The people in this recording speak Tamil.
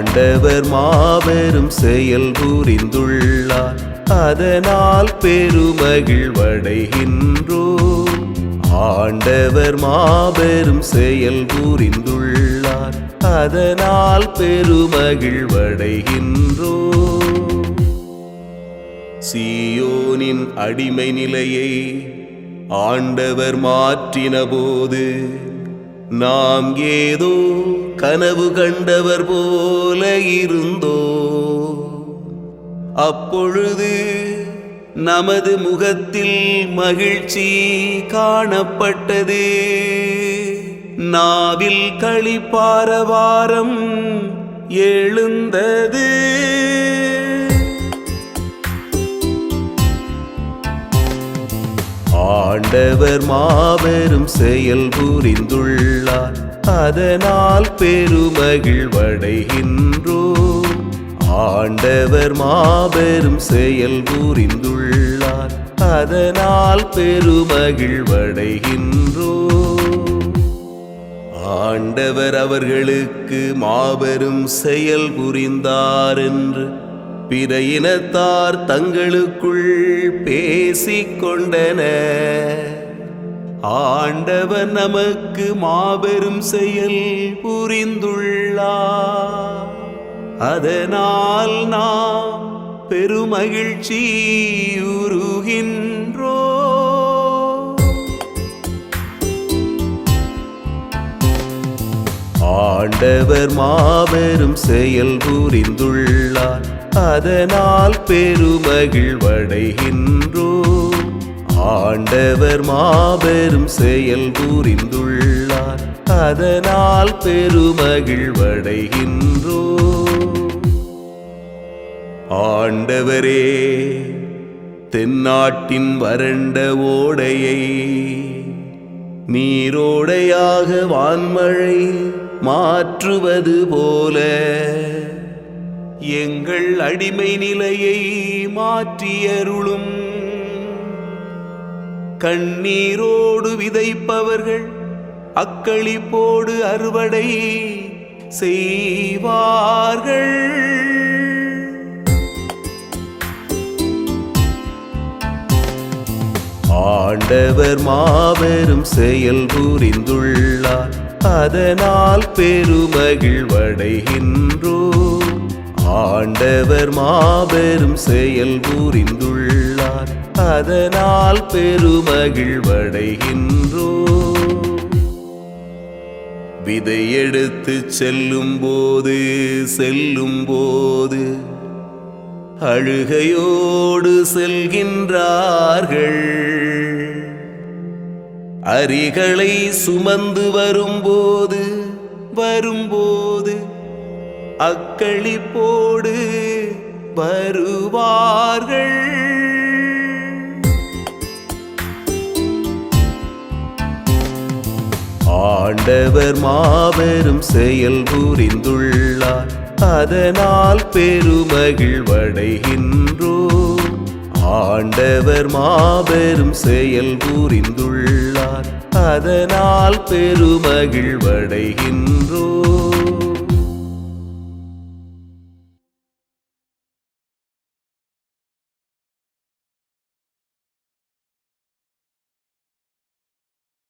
ஆண்டவர் மாபெரும் செயல் புரிந்துள்ளார். அதனால் பெருமகிழ்வடைகின்றோ. ஆண்டவர் மாபெரும் செயல் புரிந்துள்ளார். அதனால் பெருமகிழ்வடைகின்றோ. சியோனின் அடிமை நிலையை ஆண்டவர் மாற்றினபோது நாம் ஏதோ கனவு கண்டவர் போல இருந்தோ. அப்பொழுது நமது முகத்தில் மகிழ்ச்சி காணப்பட்டது. நாவில் களிப்பாரவாரம் எழுந்தது. ஆண்டவர் மாபெரும் செயல் புரிந்துள்ளார். அதனால் பெருமகிழ்வடைகின்றோ ஆண்டவர் மாபெரும் செயல் புரிந்துள்ளார். அதனால் பெருமகிழ்வடைகின்றோ ஆண்டவர் அவர்களுக்கு மாபெரும் செயல் புரிந்தார் என்று பிற இனத்தார் தங்களுக்குள் பேசிக் கொண்டனர் ஆண்டவர் நமக்கு மாபெரும் செயல் புரிந்துள்ளார். அதனால் நாம் பெருமகிழ்ச்சி உருகின்றோ. ஆண்டவர் மாபெரும் செயல் புரிந்துள்ளார். அதனால் பெருமகிழ்வடைகின்றோ ஆண்டவர் மாபெரும் செயல் புரிந்துள்ளார். அதனால் பெருமகிழ்வடைகின்றோ ஆண்டவரே தென்னாட்டின் வறண்ட ஓடையை நீரோடையாக வான்மழை மாற்றுவது போல எங்கள் அடிமை நிலையை மாற்றியருளும். கண்ணீரோடு விதைப்பவர்கள் அக்களிப்போடு அறுவடை செய்வார்கள். ஆண்டவர் மாபெரும் செயல் புரிந்துள்ளார். அதனால் பெருமகிழ்வடைகின்றோ ஆண்டவர் மாபெரும் செயல் புரிந்துள்ளார். அதனால் பெருமகிழ்வடைகின்றோ. விதை எடுத்து செல்லும் போது செல்லும் போது அழுகையோடு செல்கின்றார்கள். அரிகளை சுமந்து வரும்போது வரும்போது அக்களிப்போடு வருவார்கள். ஆண்டவர் மாபெரும் செயல் புரிந்துள்ளார். அதனால் பெருமகிழ்வடைகின்றோ. ஆண்டவர் மாபெரும் செயல் புரிந்துள்ளார். அதனால் பெருமகிழ்வடைகின்றோ.